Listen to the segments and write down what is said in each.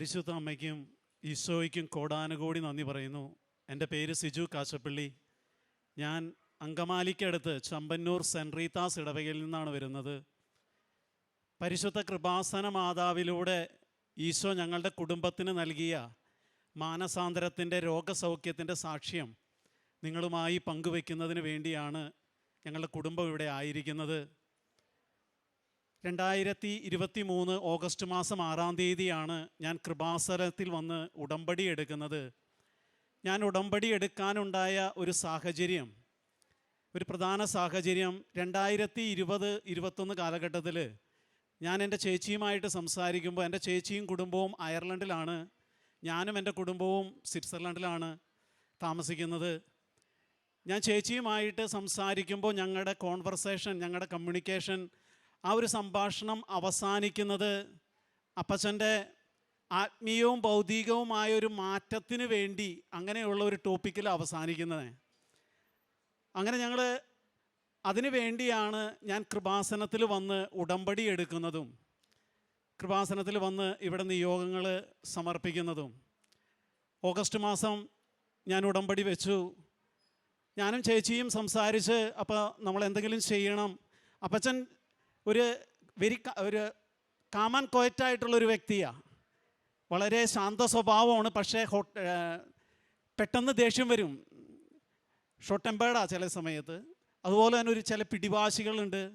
പരിശുദ്ധ അമ്മയ്ക്കും ഈശോയ്ക്കും കോടാനുകോടി നന്ദി പറയുന്നു. എന്റെ പേര് സിജു കാശപ്പള്ളി. ഞാൻ അങ്കമാലിക്കടുത്ത് ചമ്പന്നൂർ സെന്റ് റീത്താസ് ഇടവകയിൽ നിന്നാണ് വരുന്നത്. പരിശുദ്ധ കൃപാസന മാതാവിലൂടെ ഈശോ ഞങ്ങളുടെ കുടുംബത്തിന് നൽകിയ മാനസാന്തരത്തിന്റെ രോഗസൗഖ്യത്തിന്റെ സാക്ഷ്യം നിങ്ങളുമായി പങ്കുവെക്കുന്നതിന് വേണ്ടിയാണ് ഞങ്ങളുടെ കുടുംബം ഇവിടെ ആയിരിക്കുന്നത്. രണ്ടായിരത്തി ഇരുപത്തി മൂന്ന് ഓഗസ്റ്റ് മാസം ആറാം തീയതിയാണ് ഞാൻ കൃപാസനത്തിൽ വന്ന് ഉടമ്പടി എടുക്കുന്നത്. ഞാൻ ഉടമ്പടി എടുക്കാനുണ്ടായ ഒരു സാഹചര്യം ഒരു പ്രധാന സാഹചര്യം രണ്ടായിരത്തി ഇരുപത് ഇരുപത്തൊന്ന് കാലഘട്ടത്തിൽ ഞാൻ എന്റെ ചേച്ചിയുമായിട്ട് സംസാരിക്കുമ്പോൾ എന്റെ ചേച്ചിയും കുടുംബവും അയർലൻഡിലാണ്. ഞാനും എന്റെ കുടുംബവും സ്വിറ്റ്സർലൻഡിലാണ് താമസിക്കുന്നത്. ഞാൻ ചേച്ചിയുമായിട്ട് സംസാരിക്കുമ്പോൾ ഞങ്ങളുടെ കോൺവെർസേഷൻ ഞങ്ങളുടെ കമ്മ്യൂണിക്കേഷൻ ആ ഒരു സംഭാഷണം അവസാനിക്കുന്നത് അപ്പച്ചന്റെ ആത്മീയവും ഭൗതികവുമായ ഒരു മാറ്റത്തിന് വേണ്ടി അങ്ങനെയുള്ള ഒരു ടോപ്പിക്കിൽ അവസാനിക്കുന്നത്. അങ്ങനെ ഞങ്ങൾ അതിനു വേണ്ടിയാണ് ഞാൻ കൃപാസനത്തിൽ വന്ന് ഉടമ്പടി എടുക്കുന്നതും കൃപാസനത്തിൽ വന്ന് ഇവിടെ നിയോഗങ്ങൾ സമർപ്പിക്കുന്നതും. ഓഗസ്റ്റ് മാസം ഞാൻ ഉടമ്പടി വെച്ചു. ഞാനും ചേച്ചിയും സംസാരിച്ച് അപ്പോൾ നമ്മൾ എന്തെങ്കിലും ചെയ്യണം. അപ്പച്ചൻ ഒരു വെരി ഒരു കാമൻ കോയറ്റായിട്ടുള്ളൊരു വ്യക്തിയാണ് വളരെ ശാന്ത സ്വഭാവമാണ് പക്ഷേ പെട്ടെന്ന് ദേഷ്യം വരും. ഷോർട്ട് ടെമ്പേർഡാ ചില സമയത്ത്. അതുപോലെ തന്നെ ഒരു ചില പിടിവാശികളുണ്ട്.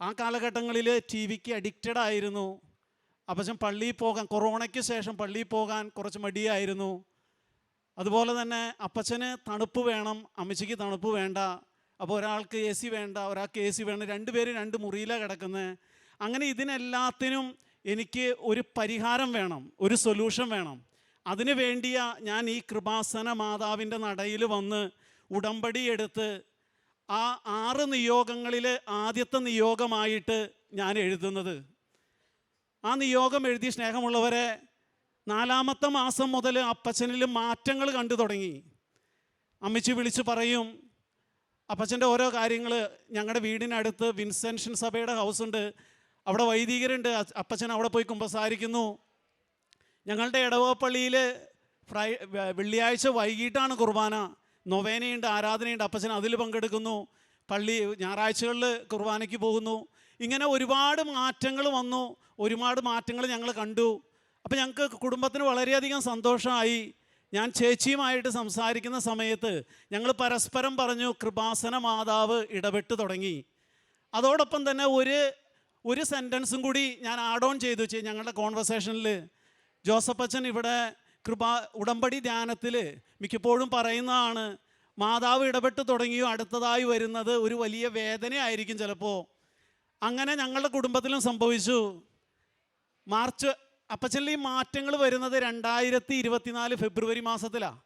ആ കാലഘട്ടങ്ങളിൽ ടി വിക്ക് അഡിക്റ്റഡ് ആയിരുന്നു. അപ്പം പള്ളിയിൽ പോകാൻ കൊറോണയ്ക്ക് ശേഷം പള്ളിയിൽ പോകാൻ കുറച്ച് മടിയായിരുന്നു. അതുപോലെ തന്നെ അപ്പച്ചന് തണുപ്പ് വേണം അമ്മച്ചിക്ക് തണുപ്പ് വേണ്ട. അപ്പോൾ ഒരാൾക്ക് എ സി വേണ്ട ഒരാൾക്ക് എ സി വേണ്ട രണ്ടുപേരും രണ്ട് മുറിയിലാണ് കിടക്കുന്നത് അങ്ങനെ ഇതിനെല്ലാത്തിനും എനിക്ക് ഒരു പരിഹാരം വേണം ഒരു സൊല്യൂഷൻ വേണം. അതിനു വേണ്ടിയാ ഞാൻ ഈ കൃപാസന മാതാവിന്റെ നടയിൽ വന്ന് ഉടമ്പടി എടുത്ത് ആ ആറ് നിയോഗങ്ങളിൽ ആദ്യത്തെ നിയോഗമായിട്ട് ഞാൻ എഴുതുന്നത്. ആ നിയോഗം എഴുതി സ്നേഹമുള്ളവരെ നാലാമത്തെ മാസം മുതൽ അപ്പച്ചനിൽ മാറ്റങ്ങൾ കണ്ടു തുടങ്ങി. അമ്മച്ചി വിളിച്ച് പറയും അപ്പച്ചന്റെ ഓരോ കാര്യങ്ങൾ ഞങ്ങളുടെ വീടിനടുത്ത് വിൻസെൻഷൻ സഭയുടെ ഹൗസ് ഉണ്ട് അവിടെ വൈദികരുണ്ട്. അപ്പച്ചൻ അവിടെ പോയി കുമ്പസാരിക്കുന്നു. ഞങ്ങളുടെ ഇടവപ്പള്ളിയിൽ ഫ്രൈ വെള്ളിയാഴ്ച വൈകിട്ടാണ് കുർബാന. നൊവേനയുണ്ട് ആരാധനയുണ്ട്. അപ്പച്ചൻ അതിൽ പങ്കെടുക്കുന്നു. പള്ളി ഞായറാഴ്ചകളിൽ കുർബാനയ്ക്ക് പോകുന്നു. ഇങ്ങനെ ഒരുപാട് മാറ്റങ്ങൾ വന്നു. ഒരുപാട് മാറ്റങ്ങൾ ഞങ്ങൾ കണ്ടു. അപ്പോൾ ഞങ്ങൾക്ക് കുടുംബത്തിന് വളരെയധികം സന്തോഷമായി. ഞാൻ ചേച്ചിയുമായിട്ട് സംസാരിക്കുന്ന സമയത്ത് ഞങ്ങൾ പരസ്പരം പറഞ്ഞു കൃപാസന മാതാവ് ഇടപെട്ട് തുടങ്ങി. അതോടൊപ്പം തന്നെ ഒരു ഒരു സെന്റൻസും കൂടി ഞാൻ ആഡ് ഓൺ ചെയ്തു വെച്ച് ഞങ്ങളുടെ കോൺവെർസേഷനിൽ ജോസഫ് അച്ഛൻ ഇവിടെ കൃപാ ഉടമ്പടി ധ്യാനത്തിൽ മിക്കപ്പോഴും പറയുന്നതാണ് മാതാവ് ഇടപെട്ട് തുടങ്ങിയോ അടുത്തതായി വരുന്നത് ഒരു വലിയ വേദനയായിരിക്കും ചിലപ്പോൾ അങ്ങനെ ഞങ്ങളുടെ കുടുംബത്തിലും സംഭവിച്ചു. മാർച്ച് അപ്പച്ചനിൽ മാറ്റങ്ങൾ വരുന്നത് രണ്ടായിരത്തി ഇരുപത്തിനാല് ഫെബ്രുവരി മാസത്തിലാണ്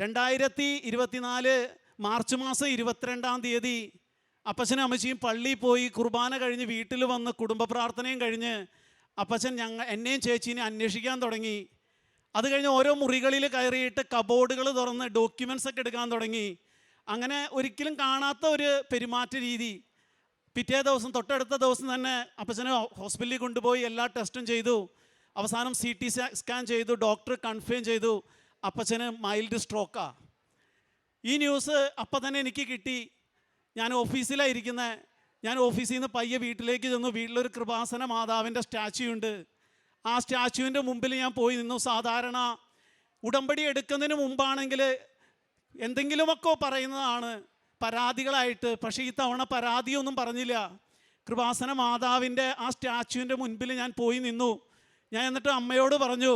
രണ്ടായിരത്തി ഇരുപത്തിനാല് മാർച്ച് മാസം ഇരുപത്തിരണ്ടാം തീയതി അപ്പച്ചനും അമ്മച്ചിയും പള്ളിയിൽ പോയി കുർബാന കഴിഞ്ഞ് വീട്ടിൽ വന്ന് കുടുംബ പ്രാർത്ഥനയും കഴിഞ്ഞ് അപ്പച്ചൻ ഞങ്ങൾ എന്നെയും ചേച്ചീനെ അന്വേഷിക്കാൻ തുടങ്ങി. അത് കഴിഞ്ഞ് ഓരോ മുറികളിൽ കയറിയിട്ട് കബോർഡുകൾ തുറന്ന് ഡോക്യുമെൻസ് ഒക്കെ എടുക്കാൻ തുടങ്ങി. അങ്ങനെ ഒരിക്കലും കാണാത്ത ഒരു പെരുമാറ്റ രീതി. പിറ്റേ ദിവസം തൊട്ടടുത്ത ദിവസം തന്നെ അപ്പച്ചനെ ഹോസ്പിറ്റലിൽ കൊണ്ടുപോയി എല്ലാ ടെസ്റ്റും ചെയ്തു. അവസാനം സി ടി സ്കാൻ ചെയ്തു ഡോക്ടർ കൺഫേം ചെയ്തു അപ്പച്ചന് മൈൽഡ് സ്ട്രോക്കാ ഈ ന്യൂസ് അപ്പം തന്നെ എനിക്ക് കിട്ടി. ഞാൻ ഓഫീസിലായിരിക്കുന്നത് ഞാൻ ഓഫീസിൽ നിന്ന് പയ്യെ വീട്ടിലേക്ക് ചെന്നു. വീട്ടിലൊരു കൃപാസന മാതാവിന്റെ സ്റ്റാച്യു ഉണ്ട്. ആ സ്റ്റാച്യുവിന്റെ മുമ്പിൽ ഞാൻ പോയി നിന്നു. സാധാരണ ഉടമ്പടി എടുക്കുന്നതിന് മുമ്പാണെങ്കിൽ എന്തെങ്കിലുമൊക്കെ പറയുന്നതാണ് പരാതികളായിട്ട്. പക്ഷേ ഈ തവണ പരാതിയൊന്നും പറഞ്ഞില്ല. കൃപാസന മാതാവിന്റെ ആ സ്റ്റാച്യുവിന്റെ മുൻപിൽ ഞാൻ പോയി നിന്നു. ഞാൻ എന്നിട്ട് അമ്മയോട് പറഞ്ഞു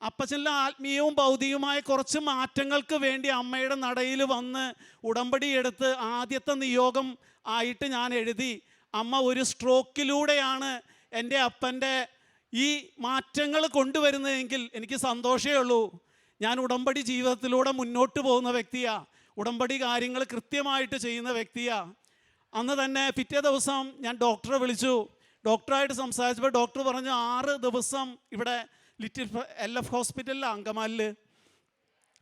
അപ്പച്ചനിലെ ആത്മീയവും ഭൗതികവുമായ കുറച്ച് മാറ്റങ്ങൾക്ക് വേണ്ടി അമ്മയുടെ നടയിൽ വന്ന് ഉടമ്പടി എടുത്ത് ആദ്യത്തെ നിയോഗം ആയിട്ട് ഞാൻ എഴുതി. അമ്മ ഒരു സ്ട്രോക്കിലൂടെയാണ് എന്റെ അപ്പന്റെ ഈ മാറ്റങ്ങൾ കൊണ്ടുവരുന്നതെങ്കിൽ എനിക്ക് സന്തോഷമേ ഉള്ളൂ. ഞാൻ ഉടമ്പടി ജീവിതത്തിലൂടെ മുന്നോട്ട് പോകുന്ന വ്യക്തിയാണ് ഉടമ്പടി കാര്യങ്ങൾ കൃത്യമായിട്ട് ചെയ്യുന്ന വ്യക്തിയാണ് അന്ന് തന്നെ പിറ്റേ ദിവസം ഞാൻ ഡോക്ടറെ വിളിച്ചു. ഡോക്ടറായിട്ട് സംസാരിച്ചപ്പോൾ ഡോക്ടർ പറഞ്ഞു ആറ് ദിവസം ഇവിടെ ലിറ്റിൽ എൽ എഫ് ഹോസ്പിറ്റലിൽ അങ്കമാലിൽ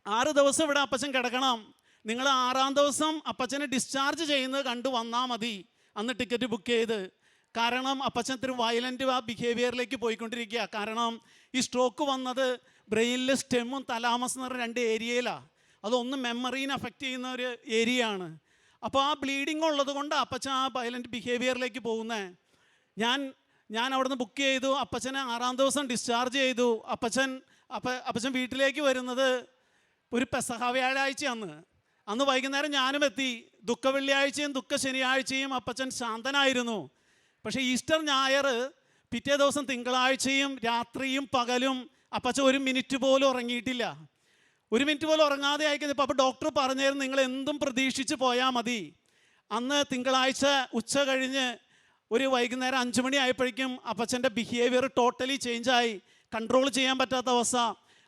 ആറ് ദിവസം ഇവിടെ അപ്പച്ചൻ കിടക്കണം. നിങ്ങൾ ആറാം ദിവസം അപ്പച്ചനെ ഡിസ്ചാർജ് ചെയ്യുന്നത് കണ്ടു വന്നാൽ മതി. അന്ന് ടിക്കറ്റ് ബുക്ക് ചെയ്ത്. കാരണം അപ്പച്ചൻ ഇത്തിരി വയലന്റ് ആ ബിഹേവിയറിലേക്ക് പോയിക്കൊണ്ടിരിക്കുക. കാരണം ഈ സ്ട്രോക്ക് വന്നത് ബ്രെയിനിലെ സ്റ്റെമ്മും തലാമസ് എന്ന് പറഞ്ഞ രണ്ട് ഏരിയയിലാണ് അതൊന്ന് മെമ്മറീനെ അഫക്റ്റ് ചെയ്യുന്ന ഒരു ഏരിയയാണ് അപ്പോൾ ആ ബ്ലീഡിങ് ഉള്ളത് കൊണ്ട് അപ്പച്ചൻ ആ വയലന്റ് ബിഹേവിയറിലേക്ക് പോകുന്നത് ഞാൻ ഞാൻ അവിടുന്ന് ബുക്ക് ചെയ്തു. അപ്പച്ചനെ ആറാം ദിവസം ഡിസ്ചാർജ് ചെയ്തു. അപ്പച്ചൻ അപ്പ അപ്പച്ചൻ വീട്ടിലേക്ക് വരുന്നത് ഒരു പെസഹ വ്യാഴാഴ്ച അന്ന്. അന്ന് വൈകുന്നേരം ഞാനും എത്തി. ദുഃഖ വെള്ളിയാഴ്ചയും ദുഃഖ ശനിയാഴ്ചയും അപ്പച്ചൻ ശാന്തനായിരുന്നു. പക്ഷേ ഈസ്റ്റർ ഞായർ പിറ്റേ ദിവസം തിങ്കളാഴ്ചയും രാത്രിയും പകലും അപ്പച്ച ഒരു മിനിറ്റ് പോലും ഉറങ്ങിയിട്ടില്ല. ഒരു മിനിറ്റ് പോലും ഉറങ്ങാതെ ആയിക്കഴിഞ്ഞപ്പോൾ അപ്പോൾ ഡോക്ടർ പറഞ്ഞായിരുന്നു നിങ്ങൾ എന്തും പ്രതീക്ഷിച്ച് പോയാൽ മതി. അന്ന് തിങ്കളാഴ്ച ഉച്ച കഴിഞ്ഞ് ഒരു വൈകുന്നേരം അഞ്ച് മണി ആയപ്പോഴേക്കും അപ്പച്ചന്റെ ബിഹേവിയർ ടോട്ടലി ചേഞ്ചായി കൺട്രോൾ ചെയ്യാൻ പറ്റാത്ത അവസ്ഥ.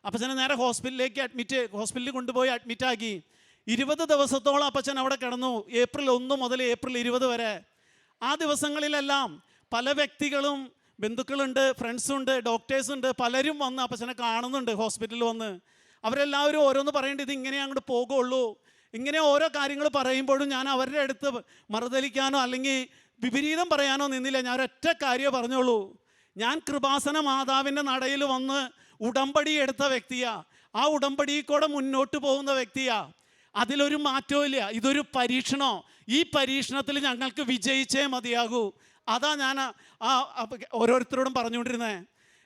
അപ്പച്ചനെ നേരെ ഹോസ്പിറ്റലിലേക്ക് അഡ്മിറ്റ് ഹോസ്പിറ്റലിൽ കൊണ്ടുപോയി അഡ്മിറ്റാക്കി ഇരുപത് ദിവസത്തോളം അപ്പച്ചൻ അവിടെ കിടന്നു. ഏപ്രിൽ ഒന്ന് മുതൽ ഏപ്രിൽ ഇരുപത് വരെ. ആ ദിവസങ്ങളിലെല്ലാം പല വ്യക്തികളും ബന്ധുക്കളുണ്ട് ഫ്രണ്ട്സുണ്ട് ഡോക്ടേഴ്സുണ്ട് പലരും വന്ന് അപ്പച്ചനെ കാണുന്നുണ്ട് ഹോസ്പിറ്റലിൽ വന്ന്. അവരെല്ലാവരും ഓരോന്ന് പറയേണ്ടത് ഇത് ഇങ്ങനെ അങ്ങോട്ട് പോകുള്ളൂ. ഇങ്ങനെ ഓരോ കാര്യങ്ങൾ പറയുമ്പോഴും ഞാൻ അവരുടെ അടുത്ത് മറുതലിക്കാനോ അല്ലെങ്കിൽ വിപരീതം പറയാനോ നിന്നില്ല. ഞാൻ ഒരൊറ്റ കാര്യമേ പറഞ്ഞോളൂ ഞാൻ കൃപാസന മാതാവിന്റെ നടയിൽ വന്ന് ഉടമ്പടി എടുത്ത വ്യക്തിയാ. ആ ഉടമ്പടി കൂടെ മുന്നോട്ട് പോകുന്ന വ്യക്തിയാ. അതിലൊരു മാറ്റവും ഇല്ല. ഇതൊരു പരീക്ഷണോ? ഈ പരീക്ഷണത്തിൽ ഞങ്ങൾക്ക് വിജയിച്ചേ മതിയാകൂ. അതാ ഞാൻ ആ- ഓരോരുത്തരോടും പറഞ്ഞുകൊണ്ടിരുന്നത്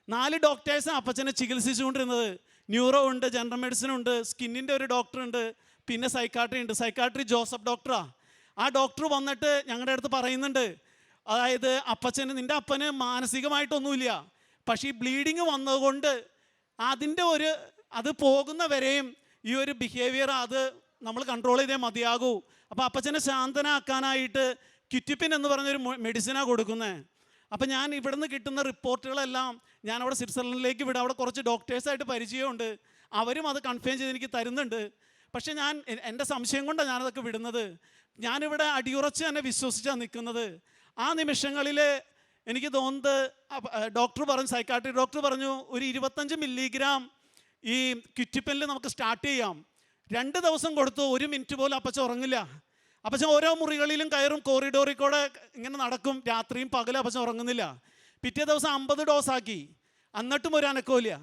നാല് ഡോക്ടേഴ്സ് അപ്പച്ചനെ ചികിത്സിച്ചുകൊണ്ടിരുന്നത്. ന്യൂറോ ഉണ്ട് ജനറൽ മെഡിസിൻ ഉണ്ട് സ്കിന്നിന്റെ ഒരു ഡോക്ടർ ഉണ്ട് പിന്നെ സൈക്കാട്രി ഉണ്ട്. സൈക്കാട്രി ജോസഫ് ഡോക്ടറാ ആ ഡോക്ടർ വന്നിട്ട് ഞങ്ങളുടെ അടുത്ത് പറയുന്നുണ്ട്. അതായത് അപ്പച്ചന് നിന്റെ അപ്പന് മാനസികമായിട്ടൊന്നുമില്ല. പക്ഷേ ഈ ബ്ലീഡിങ് വന്നതുകൊണ്ട് അതിന്റെ ഒരു അത് പോകുന്ന വരെയും ഈ ഒരു ബിഹേവിയർ അത് നമ്മൾ കൺട്രോൾ ചെയ്തേ മതിയാകൂ. അപ്പോൾ അപ്പച്ചനെ ശാന്തനാക്കാനായിട്ട് ക്യുറ്റിപ്പിൻ എന്ന് പറഞ്ഞൊരു മെഡിസിനാണ് കൊടുക്കുന്നത് അപ്പം ഞാൻ ഇവിടുന്ന് കിട്ടുന്ന റിപ്പോർട്ടുകളെല്ലാം ഞാൻ അവിടെ സ്വിറ്റ്സർലൻഡിലേക്ക് വിടാം. അവിടെ കുറച്ച് ഡോക്ടേഴ്സായിട്ട് പരിചയമുണ്ട്. അവരും അത് കൺഫേം ചെയ്ത് എനിക്ക് തരുന്നുണ്ട്. പക്ഷേ ഞാൻ എന്റെ സംശയം കൊണ്ടാണ് ഞാനതൊക്കെ വിടുന്നത്. ഞാനിവിടെ അടിയുറച്ച് തന്നെ വിശ്വസിച്ചാണ് നിൽക്കുന്നത്. ആ നിമിഷങ്ങളിൽ എനിക്ക് തോന്നുന്നത് ഡോക്ടർ പറഞ്ഞു സൈക്കാട്രി ഡോക്ടർ പറഞ്ഞു ഒരു ഇരുപത്തഞ്ച് മില്ലിഗ്രാം ഈ കിറ്റിപ്പനിൽ നമുക്ക് സ്റ്റാർട്ട് ചെയ്യാം. രണ്ട് ദിവസം കൊടുത്തു ഒരു മിനിറ്റ് പോലും അപ്പച്ച ഉറങ്ങില്ല. അപ്പച്ച ഓരോ മുറികളിലും കയറും കോറിഡോറിൽ കൂടെ ഇങ്ങനെ നടക്കും. രാത്രിയും പകലും അപ്പച്ച ഉറങ്ങുന്നില്ല. പിറ്റേ ദിവസം അമ്പത് ഡോസാക്കി എന്നിട്ടും ഒരു അനക്കമില്ല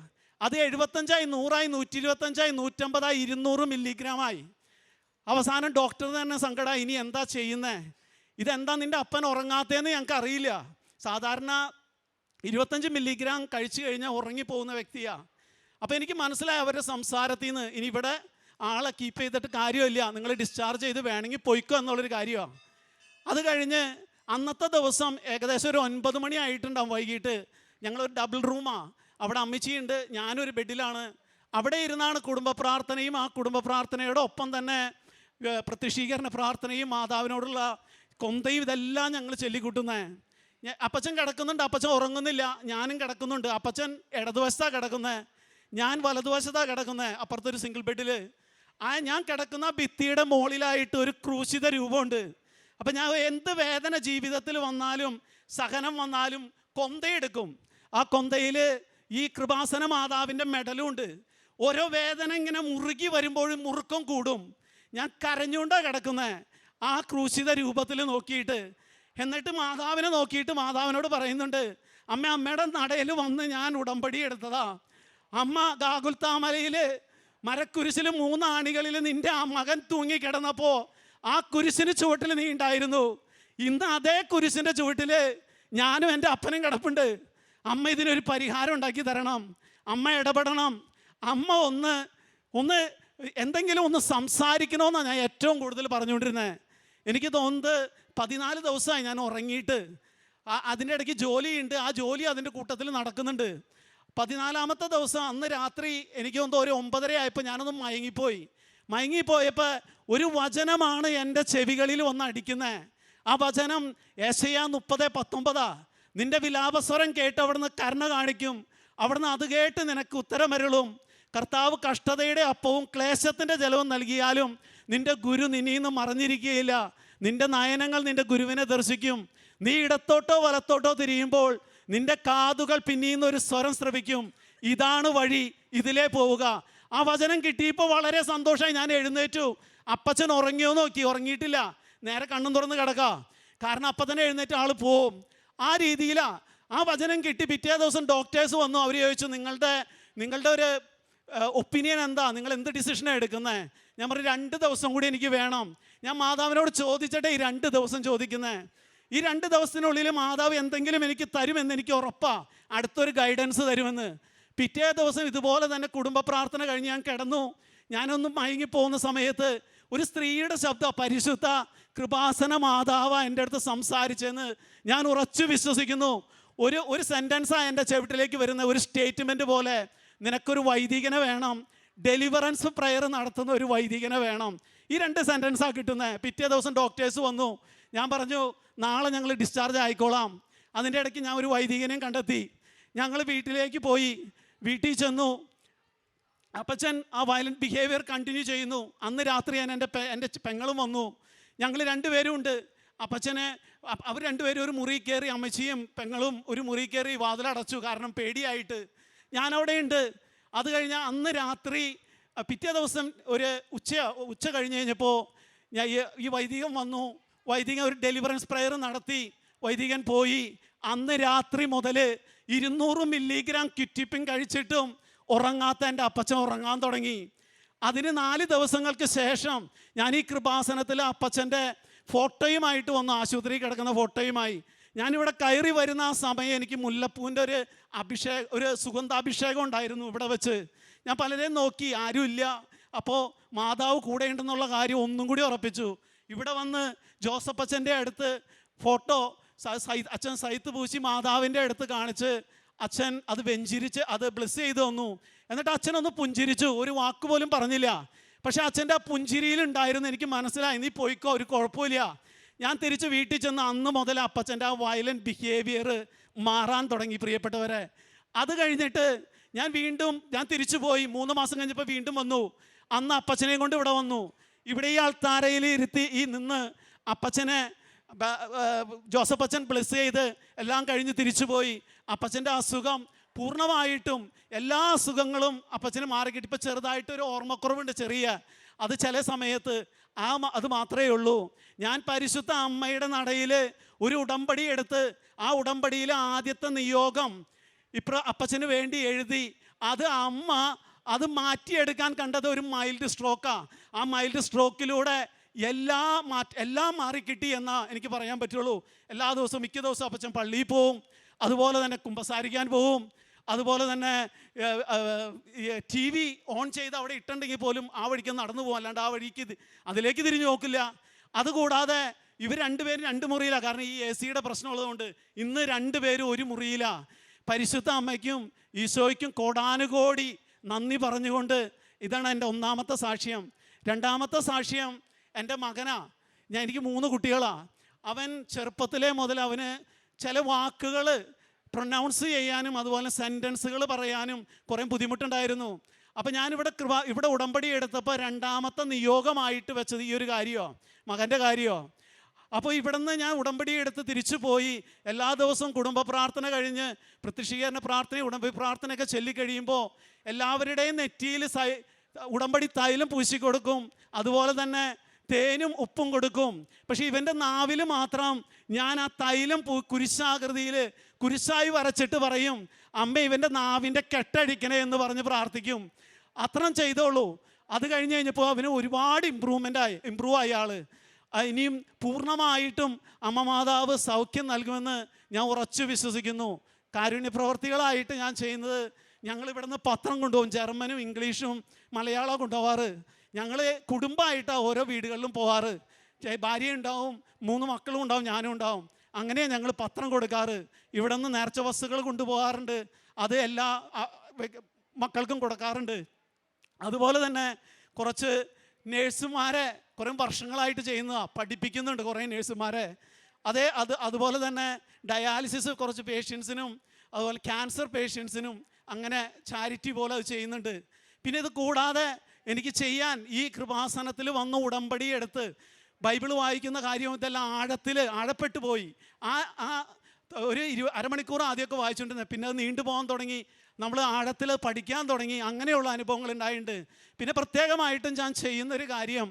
അത് എഴുപത്തഞ്ചായി നൂറായി നൂറ്റി ഇരുപത്തഞ്ചായി നൂറ്റമ്പതായി ഇരുന്നൂറ് മില്ലിഗ്രാമായി. അവസാനം ഡോക്ടർ തന്നെ സങ്കട ഇനി എന്താ ചെയ്യുന്നേ? ഇതെന്താ നിന്റെ അപ്പൻ ഉറങ്ങാത്തതെന്ന് ഞങ്ങൾക്ക് അറിയില്ല. സാധാരണ ഇരുപത്തഞ്ച് മില്ലിഗ്രാം കഴിച്ചു കഴിഞ്ഞാൽ ഉറങ്ങിപ്പോകുന്ന വ്യക്തിയാണ് അപ്പോൾ എനിക്ക് മനസ്സിലായി അവരുടെ സംസാരത്തിൽ നിന്ന് ഇനി ഇവിടെ ആളെ കീപ്പ് ചെയ്തിട്ട് കാര്യമില്ല. നിങ്ങൾ ഡിസ്ചാർജ് ചെയ്ത് വേണമെങ്കിൽ പൊയ്ക്കോ എന്നുള്ളൊരു കാര്യമാണ് അത് കഴിഞ്ഞ് അന്നത്തെ ദിവസം ഏകദേശം ഒരു ഒൻപത് മണി ആയിട്ടുണ്ടാവും വൈകിട്ട്. ഞങ്ങളൊരു ഡബിൾ റൂമാണ് അവിടെ അമ്മച്ചിയുണ്ട് ഞാനൊരു ബെഡിലാണ്. അവിടെ ഇരുന്നാണ് കുടുംബ പ്രാർത്ഥനയും ആ കുടുംബ പ്രാർത്ഥനയുടെ ഒപ്പം തന്നെ പ്രത്യക്ഷീകരണ പ്രാർത്ഥനയും മാതാവിനോടുള്ള കൊന്തയും ഇതെല്ലാം ഞങ്ങൾ ചൊല്ലിക്കൂട്ടുന്നേ. അപ്പച്ചൻ കിടക്കുന്നുണ്ട് അപ്പച്ചൻ ഉറങ്ങുന്നില്ല. ഞാനും കിടക്കുന്നുണ്ട്. അപ്പച്ചൻ ഇടതുവശത്താണ് കിടക്കുന്നത് ഞാൻ വലതുവശത്താണ് കിടക്കുന്നത് അപ്പുറത്തൊരു സിംഗിൾ ബെഡിൽ ആ ഞാൻ കിടക്കുന്ന ഭിത്തിയുടെ മുകളിലായിട്ട് ഒരു ക്രൂശിത രൂപമുണ്ട്. അപ്പം ഞാൻ എന്ത് വേദന ജീവിതത്തിൽ വന്നാലും സഹനം വന്നാലും കൊന്തയെടുക്കും. ആ കൊന്തയിൽ ഈ കൃപാസന മാതാവിന്റെ മെഡലും ഉണ്ട് ഓരോ വേദന ഇങ്ങനെ മുറുകി വരുമ്പോഴും മുറുക്കം കൂടും. ഞാൻ കരഞ്ഞുകൊണ്ടാണ് കിടക്കുന്നത് ആ ക്രൂശിത രൂപത്തിൽ നോക്കിയിട്ട്. എന്നിട്ട് മാതാവിനെ നോക്കിയിട്ട് മാതാവിനോട് പറയുന്നുണ്ട് അമ്മ അമ്മയുടെ നടയിൽ വന്ന് ഞാൻ ഉടമ്പടി എടുത്തതാ. അമ്മ ഗാകുൽത്താമലയിൽ മരക്കുരിശിൽ മൂന്നാണികളിൽ നിന്റെ ആ മകൻ തൂങ്ങിക്കിടന്നപ്പോൾ ആ കുരിശിന് ചുവട്ടിൽ നീ ഉണ്ടായിരുന്നു. ഇന്ന് അതേ കുരിശിന്റെ ചുവട്ടിൽ ഞാനും എന്റെ അപ്പനും കിടപ്പുണ്ട്. അമ്മ ഇതിനൊരു പരിഹാരം ഉണ്ടാക്കി തരണം. അമ്മ ഇടപെടണം. അമ്മ ഒന്ന് ഒന്ന് എന്തെങ്കിലും ഒന്ന് സംസാരിക്കണമെന്നാണ് ഞാൻ ഏറ്റവും കൂടുതൽ പറഞ്ഞുകൊണ്ടിരുന്നത് എനിക്ക് തോന്നുന്നത് പതിനാല് ദിവസമായി ഞാൻ ഉറങ്ങിയിട്ട്. അതിന്റെ ഇടയ്ക്ക് ജോലിയുണ്ട്. ആ ജോലി അതിന്റെ കൂട്ടത്തിൽ നടക്കുന്നുണ്ട്. പതിനാലാമത്തെ ദിവസം അന്ന് രാത്രി എനിക്ക് തോന്നുന്നു ഒരു ഒമ്പതര ആയപ്പോൾ ഞാനൊന്ന് മയങ്ങിപ്പോയി. മയങ്ങിപ്പോയപ്പോൾ ഒരു വചനമാണ് എന്റെ ചെവികളിൽ വന്ന് അടിക്കുന്നത് ആ വചനം ഏശയ മുപ്പത് പത്തൊമ്പതാ. നിന്റെ വിലാപസ്വരം കേട്ട് അവിടുന്ന് കരുണ കാണിക്കും. അവിടുന്ന് അത് കേട്ട് നിനക്ക് ഉത്തരമരുളും. കർത്താവ് കഷ്ടതയുടെ അപ്പവും ക്ലേശത്തിന്റെ ജലവും നൽകിയാലും നിന്റെ ഗുരു നിന്നിൽ നിന്ന് മറഞ്ഞിരിക്കുകയില്ല നിന്റെ നയനങ്ങൾ നിന്റെ ഗുരുവിനെ ദർശിക്കും. നീ ഇടത്തോട്ടോ വലത്തോട്ടോ തിരിയുമ്പോൾ നിന്റെ കാതുകൾ പിന്നീന്ന് ഒരു സ്വരം ശ്രവിക്കും. ഇതാണ് വഴി ഇതിലേ പോവുക. ആ വചനം കിട്ടിയപ്പോൾ വളരെ സന്തോഷമായി ഞാൻ എഴുന്നേറ്റു. അപ്പച്ചൻ ഉറങ്ങിയോ നോക്കി. ഉറങ്ങിയിട്ടില്ല. നേരെ കണ്ണും തുറന്ന് കിടക്കുക കാരണം അപ്പം തന്നെ എഴുന്നേറ്റ് ആൾ പോവും. ആ രീതിയിലാണ് ആ വചനം കിട്ടി. പിറ്റേ ദിവസം ഡോക്ടേഴ്സ് വന്നു. അവർ ചോദിച്ചു നിങ്ങളുടെ നിങ്ങളുടെ ഒരു ഒപ്പീനിയൻ എന്താ? നിങ്ങൾ എന്ത് ഡിസിഷനാണ് എടുക്കുന്നത് ഞാൻ പറഞ്ഞു രണ്ട് ദിവസം കൂടി എനിക്ക് വേണം. ഞാൻ മാതാവിനോട് ചോദിച്ചിട്ടേ ഈ രണ്ട് ദിവസം ചോദിക്കുന്നത് ഈ രണ്ട് ദിവസത്തിനുള്ളിൽ മാതാവ് എന്തെങ്കിലും എനിക്ക് തരുമെന്ന് എനിക്ക് ഉറപ്പാണ് അടുത്തൊരു ഗൈഡൻസ് തരുമെന്ന്. പിറ്റേ ദിവസം ഇതുപോലെ തന്നെ കുടുംബ പ്രാർത്ഥന കഴിഞ്ഞ് ഞാൻ കിടന്നു. ഞാനൊന്ന് മയങ്ങി പോകുന്ന സമയത്ത് ഒരു സ്ത്രീയുടെ ശബ്ദം പരിശുദ്ധ കൃപാസന മാതാവ എന്റെ അടുത്ത് സംസാരിച്ചെന്ന് ഞാൻ ഉറച്ചു വിശ്വസിക്കുന്നു. ഒരു ഒരു സെന്റൻസാണ് എന്റെ ചെവിട്ടിലേക്ക് വരുന്ന ഒരു സ്റ്റേറ്റ്മെന്റ് പോലെ നിനക്കൊരു വൈദികനെ വേണം. ഡെലിവറൻസ് പ്രയർ നടത്തുന്ന ഒരു വൈദികനെ വേണം. ഈ രണ്ട് സെന്റൻസാണ് കിട്ടുന്നത് പിറ്റേ ദിവസം ഡോക്ടേഴ്സ് വന്നു. ഞാൻ പറഞ്ഞു നാളെ ഞങ്ങൾ ഡിസ്ചാർജ് ആയിക്കോളാം. അതിന്റെ ഇടയ്ക്ക് ഞാൻ ഒരു വൈദികനെയും കണ്ടെത്തി. ഞങ്ങൾ വീട്ടിലേക്ക് പോയി. വീട്ടിൽ ചെന്നു. അപ്പച്ചൻ ആ വയലന്റ് ബിഹേവിയർ കണ്ടിന്യൂ ചെയ്യുന്നു. അന്ന് രാത്രി ഞാൻ എന്റെ എന്റെ പെങ്ങളും വന്നു. ഞങ്ങൾ രണ്ടുപേരും ഉണ്ട്. അപ്പച്ചനെ അവർ രണ്ടുപേരും ഒരു മുറി കയറി അമ്മച്ചിയും പെങ്ങളും ഒരു മുറി കയറി വാതിലടച്ചു. കാരണം പേടിയായിട്ട്. ഞാനവിടെ ഉണ്ട് അത് കഴിഞ്ഞ അന്ന് രാത്രി പിറ്റേ ദിവസം ഒരു ഉച്ച ഉച്ച കഴിഞ്ഞ് കഴിഞ്ഞപ്പോൾ ഞാൻ ഈ- ഈ വൈദികൻ വന്നു. വൈദികൻ ഒരു ഡെലിവറൻസ് പ്രയർ നടത്തി. വൈദികൻ പോയി. അന്ന് രാത്രി മുതൽ ഇരുന്നൂറ് മില്ലിഗ്രാം ക്യുറ്റിപ്പിൻ കഴിച്ചിട്ടും ഉറങ്ങാത്ത എന്റെ അപ്പച്ചൻ ഉറങ്ങാൻ തുടങ്ങി. അതിന് നാല് ദിവസങ്ങൾക്ക് ശേഷം ഞാൻ ഈ കൃപാസനത്തിൽ അപ്പച്ചന്റെ ഫോട്ടോയുമായിട്ട് വന്നു. ആശുപത്രി കിടക്കുന്ന ഫോട്ടോയുമായി. ഞാനിവിടെ കയറി വരുന്ന ആ സമയം എനിക്ക് മുല്ലപ്പൂവിന്റെ ഒരു അഭിഷേക ഒരു സുഗന്ധാഭിഷേകം ഉണ്ടായിരുന്നു ഇവിടെ വെച്ച്. ഞാൻ പലരെയും നോക്കി. ആരുമില്ല. അപ്പോൾ മാതാവ് കൂടെ ഉണ്ടെന്നുള്ള കാര്യം ഒന്നും കൂടി ഉറപ്പിച്ചു. ഇവിടെ വന്ന് ജോസഫ് അച്ഛന്റെ അടുത്ത് ഫോട്ടോ അച്ഛൻ സൈത്ത് പൂശി മാതാവിന്റെ അടുത്ത് കാണിച്ച് അച്ഛൻ അത് വെഞ്ചിരിച്ച് അത് ബ്ലെസ് ചെയ്ത് തന്നു. എന്നിട്ട് അച്ഛൻ ഒന്ന് പുഞ്ചിരിച്ചു. ഒരു വാക്ക് പോലും പറഞ്ഞില്ല. പക്ഷേ അച്ഛന്റെ ആ പുഞ്ചിരിയിൽ ഉണ്ടായിരുന്നു. എനിക്ക് മനസ്സിലായി. നീ പോയിക്കോ ഒരു കുഴപ്പമില്ല. ഞാൻ തിരിച്ച് വീട്ടിൽ ചെന്ന് അന്ന് മുതൽ അപ്പച്ചന്റെ ആ വയലന്റ് ബിഹേവിയർ മാറാൻ തുടങ്ങി പ്രിയപ്പെട്ടവരെ. അത് കഴിഞ്ഞിട്ട് ഞാൻ വീണ്ടും ഞാൻ തിരിച്ചു പോയി. മൂന്ന് മാസം കഴിഞ്ഞപ്പോൾ വീണ്ടും വന്നു. അന്ന് അപ്പച്ചനെയും കൊണ്ട് ഇവിടെ വന്നു. ഇവിടെ ഈ ആൾത്താരയിൽ ഇരുത്തി ഈ നിന്ന് അപ്പച്ചനെ ജോസഫ് അച്ഛൻ ബ്ലെസ് ചെയ്ത് എല്ലാം കഴിഞ്ഞ് തിരിച്ചു പോയി. അപ്പച്ചന്റെ അസുഖം പൂർണമായിട്ടും എല്ലാ അസുഖങ്ങളും അപ്പച്ചന് മാറിക്കിട്ടി. ഇപ്പം ചെറുതായിട്ട് ഒരു ഓർമ്മക്കുറവുണ്ട് ചെറിയ. അത് ചില സമയത്ത് ആ അത് മാത്രമേ ഉള്ളൂ. ഞാൻ പരിശുദ്ധ അമ്മയുടെ നടയിൽ ഒരു ഉടമ്പടി എടുത്ത് ആ ഉടമ്പടിയിൽ ആദ്യത്തെ നിയോഗം ഇപ്ര അപ്പച്ചന് വേണ്ടി എഴുതി. അത് അമ്മ അത് മാറ്റിയെടുക്കാൻ കണ്ടത് ഒരു മൈൽഡ് സ്ട്രോക്കാണ് ആ മൈൽഡ് സ്ട്രോക്കിലൂടെ എല്ലാ മാറ്റ എല്ലാം മാറിക്കിട്ടി എന്നാ എനിക്ക് പറയാൻ പറ്റുള്ളൂ. എല്ലാ ദിവസവും മിക്ക ദിവസവും അപ്പച്ചൻ പള്ളിയിൽ പോവും. അതുപോലെ തന്നെ കുമ്പസാരിക്കാൻ പോവും. അതുപോലെ തന്നെ ടി വി ഓൺ ചെയ്ത് അവിടെ ഇട്ടുണ്ടെങ്കിൽ പോലും ആ വഴിക്ക് നടന്നു പോകും അല്ലാണ്ട് ആ വഴിക്ക് അതിലേക്ക് തിരിഞ്ഞു നോക്കില്ല. അതുകൂടാതെ ഇവർ രണ്ടുപേരും രണ്ട് മുറിയിലാണ് കാരണം ഈ എ സിയുടെ പ്രശ്നമുള്ളതുകൊണ്ട് ഇന്ന് രണ്ടുപേരും ഒരു മുറിയിലാണ് പരിശുദ്ധ അമ്മയ്ക്കും ഈശോയ്ക്കും കോടാനുകോടി നന്ദി പറഞ്ഞുകൊണ്ട് ഇതാണ് എന്റെ ഒന്നാമത്തെ സാക്ഷ്യം. രണ്ടാമത്തെ സാക്ഷ്യം എന്റെ മകനാ. ഞാൻ എനിക്ക് മൂന്ന് കുട്ടികളാണ് അവൻ ചെറുപ്പത്തിലെ മുതൽ അവന് ചില വാക്കുകൾ പ്രൊനൗൺസ് ചെയ്യാനും അതുപോലെ സെന്റൻസുകൾ പറയാനും കുറേ ബുദ്ധിമുട്ടുണ്ടായിരുന്നു. അപ്പം ഞാനിവിടെ കൃപ ഇവിടെ ഉടമ്പടി എടുത്തപ്പോൾ രണ്ടാമത്തെ നിയോഗമായിട്ട് വെച്ചത് ഈ ഒരു കാര്യമോ? മകന്റെ കാര്യമോ? അപ്പോൾ ഇവിടുന്ന് ഞാൻ ഉടമ്പടി എടുത്ത് തിരിച്ചു പോയി. എല്ലാ ദിവസവും കുടുംബ പ്രാർത്ഥന കഴിഞ്ഞ് പ്രത്യക്ഷീകരണ പ്രാർത്ഥന ഉടമ്പടി പ്രാർത്ഥനയൊക്കെ ചൊല്ലിക്കഴിയുമ്പോൾ എല്ലാവരുടെയും നെറ്റിയിൽ സൈ ഉടമ്പടി തൈലം പൂശിക്കൊടുക്കും. അതുപോലെ തന്നെ തേനും ഉപ്പും കൊടുക്കും. പക്ഷേ ഇവന്റെ നാവിൽ മാത്രം ഞാൻ ആ തൈലം കുരിശാകൃതിയിൽ കുരിശായി വരച്ചിട്ട് പറയും അമ്മ ഇവന്റെ നാവിന്റെ കെട്ടഴിക്കണേ എന്ന് പറഞ്ഞ് പ്രാർത്ഥിക്കും. അത്രയും ചെയ്തോളൂ. അത് കഴിഞ്ഞ് കഴിഞ്ഞപ്പോൾ അവന് ഒരുപാട് ഇമ്പ്രൂവ്മെന്റ് ആയി ഇമ്പ്രൂവ് ആയി ആൾ ഇനിയും പൂർണമായിട്ടും അമ്മ മാതാവ് സൗഖ്യം നൽകുമെന്ന് ഞാൻ ഉറച്ചു വിശ്വസിക്കുന്നു. കാരുണ്യ പ്രവർത്തികളായിട്ട് ഞാൻ ചെയ്യുന്നത് ഞങ്ങൾ ഇവിടുന്ന് പത്രം കൊണ്ടുപോകും ജർമ്മനും ഇംഗ്ലീഷും മലയാളവും കൊണ്ടുപോകാറ്. ഞങ്ങൾ കുടുംബമായിട്ടാണ് ഓരോ വീടുകളിലും പോവാറ്. ഭാര്യ ഉണ്ടാവും മൂന്ന് മക്കളും ഉണ്ടാവും ഞാനും ഉണ്ടാവും. അങ്ങനെ ഞങ്ങൾ പത്രം കൊടുക്കാറ്. ഇവിടെ നിന്ന് നേർച്ച വസ്തുക്കൾ കൊണ്ടുപോകാറുണ്ട്. അത് എല്ലാ മക്കൾക്കും കൊടുക്കാറുണ്ട്. അതുപോലെ തന്നെ കുറച്ച് നേഴ്സുമാരെ കുറേ വർഷങ്ങളായിട്ട് ചെയ്യുന്നതാണ് പഠിപ്പിക്കുന്നുണ്ട് കുറേ നേഴ്സുമാരെ. അതേ അത് അതുപോലെ തന്നെ ഡയാലിസിസ് കുറച്ച് പേഷ്യൻസിനും അതുപോലെ ക്യാൻസർ പേഷ്യൻസിനും അങ്ങനെ ചാരിറ്റി പോലെ അത് ചെയ്യുന്നുണ്ട്. പിന്നെ ഇത് കൂടാതെ എനിക്ക് ചെയ്യാൻ ഈ കൃപാസനത്തിൽ വന്ന് ഉടമ്പടി എടുത്ത് ബൈബിൾ വായിക്കുന്ന കാര്യം ഇതെല്ലാം ആഴത്തിൽ ആഴപ്പെട്ടു പോയി. ആ ആ ഒരു ഇരു അരമണിക്കൂർ ആദ്യമൊക്കെ വായിച്ചുകൊണ്ടിരുന്നത് പിന്നെ അത് നീണ്ടു പോകാൻ തുടങ്ങി. നമ്മൾ ആഴത്തിൽ പഠിക്കാൻ തുടങ്ങി. അങ്ങനെയുള്ള അനുഭവങ്ങൾ ഉണ്ടായിട്ടുണ്ട്. പിന്നെ പ്രത്യേകമായിട്ടും ഞാൻ ചെയ്യുന്നൊരു കാര്യം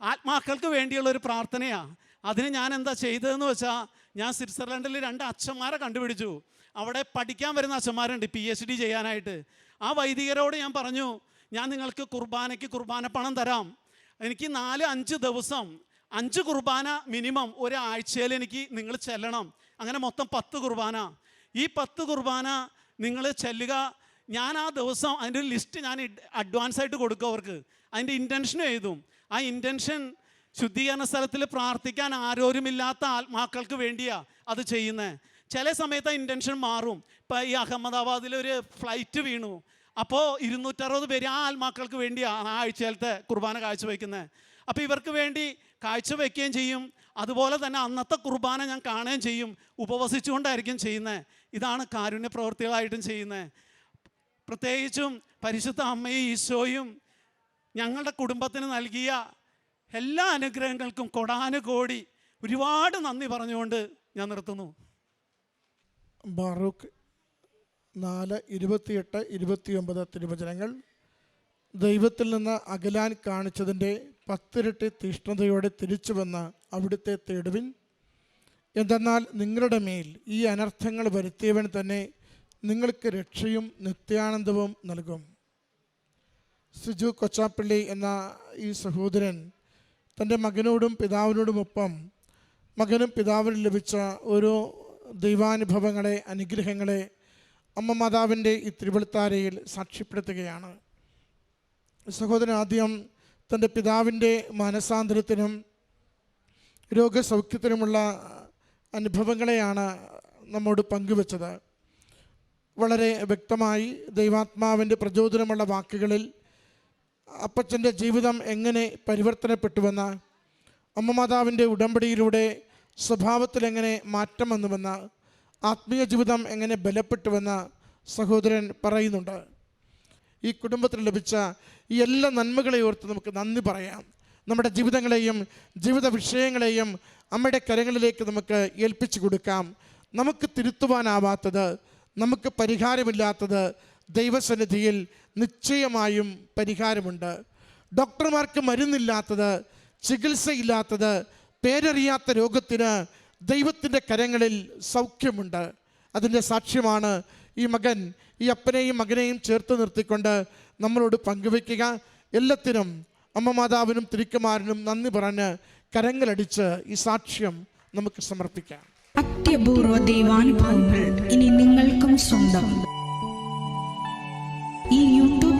ആത്മാക്കൾക്ക് വേണ്ടിയുള്ള ഒരു പ്രാർത്ഥനയാണ് അതിന് ഞാൻ എന്താ ചെയ്തതെന്ന് വെച്ചാൽ ഞാൻ സ്വിറ്റ്സർലൻഡിൽ രണ്ട് അച്ഛന്മാരെ കണ്ടുപിടിച്ചു. അവിടെ പഠിക്കാൻ വരുന്ന അച്ഛന്മാരുണ്ട്. പി എച്ച് ഡി ചെയ്യാനായിട്ട്. ആ വൈദികരോട് ഞാൻ പറഞ്ഞു ഞാൻ നിങ്ങൾക്ക് കുർബാനയ്ക്ക് കുർബാന പണം തരാം. എനിക്ക് നാല് അഞ്ച് ദിവസം അഞ്ച് കുർബാന മിനിമം ഒരാഴ്ചയിൽ എനിക്ക് നിങ്ങൾ ചെല്ലണം. അങ്ങനെ മൊത്തം പത്ത് കുർബാന. ഈ പത്ത് കുർബാന നിങ്ങൾ ചെല്ലുക. ഞാൻ ആ ദിവസം അതിന്റെ ഒരു ലിസ്റ്റ് ഞാൻ അഡ്വാൻസ് ആയിട്ട് കൊടുക്കും അവർക്ക്. അതിന്റെ ഇന്റൻഷൻ എഴുതും. ആ ഇന്റൻഷൻ ശുദ്ധീകരണ സ്ഥലത്തിൽ പ്രാർത്ഥിക്കാൻ ആരോരുമില്ലാത്ത ആത്മാക്കൾക്ക് വേണ്ടിയാ അത് ചെയ്യുന്നത്. ചില സമയത്ത് ആ ഇന്റൻഷൻ മാറും. ഇപ്പം ഈ അഹമ്മദാബാദിൽ ഒരു ഫ്ലൈറ്റ് വീണു. അപ്പോൾ ഇരുന്നൂറ്ററുപത് പേര് ആ ആത്മാക്കൾക്ക് വേണ്ടിയാണ് ആ ആഴ്ചയിലത്തെ കുർബാന കാഴ്ചവെക്കുന്നത് അപ്പോൾ ഇവർക്ക് വേണ്ടി കാഴ്ചവെക്കുകയും ചെയ്യും. അതുപോലെ തന്നെ അന്നത്തെ കുർബാന ഞാൻ കാണുകയും ചെയ്യും. ഉപവസിച്ചുകൊണ്ടായിരിക്കും ചെയ്യുന്നത് ഇതാണ് കാരുണ്യ പ്രവൃത്തികളായിട്ടും ചെയ്യുന്നത് പ്രത്യേകിച്ചും പരിശുദ്ധ അമ്മയും ഈശോയും ഞങ്ങളുടെ കുടുംബത്തിന് നൽകിയ എല്ലാ അനുഗ്രഹങ്ങൾക്കും കൊടാനുകോടി ഒരുപാട് നന്ദി പറഞ്ഞുകൊണ്ട് ഞാൻ നിർത്തുന്നു. ബാറൂഖ് നാല് ഇരുപത്തിയെട്ട് ഇരുപത്തിയൊമ്പത് തിരുവചനങ്ങൾ. ദൈവത്തിൽ നിന്ന് അകലാൻ കാണിച്ചതിന്റെ പത്തിരട്ടി തീഷ്ണതയോടെ തിരിച്ചു വന്ന് അവിടുത്തെ തേടുവിൻ. എന്തെന്നാൽ നിങ്ങളുടെ മേൽ ഈ അനർത്ഥങ്ങൾ വരുത്തിയവൻ തന്നെ നിങ്ങൾക്ക് രക്ഷയും നിത്യാനന്ദവും നൽകും. സിജു കൊച്ചാപ്പള്ളി എന്ന ഈ സഹോദരൻ തന്റെ മകനോടും പിതാവിനോടുമൊപ്പം മകനും പിതാവിനും ലഭിച്ച ഓരോ ദൈവാനുഭവങ്ങളെ അനുഗ്രഹങ്ങളെ അമ്മ മാതാവിന്റെ ഈ തിരുവളുത്താരയിൽ സാക്ഷ്യപ്പെടുത്തുകയാണ്. സഹോദരൻ ആദ്യം തന്റെ പിതാവിന്റെ മാനസാന്തരത്തിനും രോഗസൗഖ്യത്തിനുമുള്ള അനുഭവങ്ങളെയാണ് നമ്മോട് പങ്കുവച്ചത്. വളരെ വ്യക്തമായി ദൈവാത്മാവിന്റെ പ്രചോദനമുള്ള വാക്കുകളിൽ അപ്പച്ചന്റെ ജീവിതം എങ്ങനെ പരിവർത്തനപ്പെട്ടുവെന്ന് അമ്മമാതാവിന്റെ ഉടമ്പടിയിലൂടെ സ്വഭാവത്തിൽ എങ്ങനെ മാറ്റം വന്നുവെന്ന് ആത്മീയ ജീവിതം എങ്ങനെ ബലപ്പെട്ടുവെന്ന് സഹോദരൻ പറയുന്നുണ്ട്. ഈ കുടുംബത്തിന് ലഭിച്ച ഈ എല്ലാ നന്മകളെ ഓർത്ത് നമുക്ക് നന്ദി പറയാം. നമ്മുടെ ജീവിതങ്ങളെയും ജീവിത വിഷയങ്ങളെയും അമ്മയുടെ കരങ്ങളിലേക്ക് നമുക്ക് ഏൽപ്പിച്ചു കൊടുക്കാം. നമുക്ക് തിരുത്തുവാനാവാത്തത് നമുക്ക് പരിഹാരമില്ലാത്തത് ദൈവസന്നിധിയിൽ നിശ്ചയമായും പരിഹാരമുണ്ട്. ഡോക്ടർമാർക്ക് മരുന്നില്ലാത്തത് ചികിത്സയില്ലാത്തത് പേരറിയാത്ത രോഗത്തിന് ദൈവത്തിന്റെ കരങ്ങളിൽ സൗഖ്യമുണ്ട്. അതിന്റെ സാക്ഷ്യമാണ് ഈ മകൻ ഈ അപ്പനെയും മകനെയും ചേർത്ത് നിർത്തിക്കൊണ്ട് നമ്മളോട് പങ്കുവയ്ക്കുക. എല്ലാത്തിനും അമ്മ മാതാവിനും തിരിക്കുമാരനും നന്ദി പറഞ്ഞ് കരങ്ങളടിച്ച് ഈ സാക്ഷ്യം നമുക്ക് സമർപ്പിക്കാം. അത്യപൂർവ ദൈവാനുഭവങ്ങൾ ഇനി നിങ്ങൾക്കും സ്വന്തം.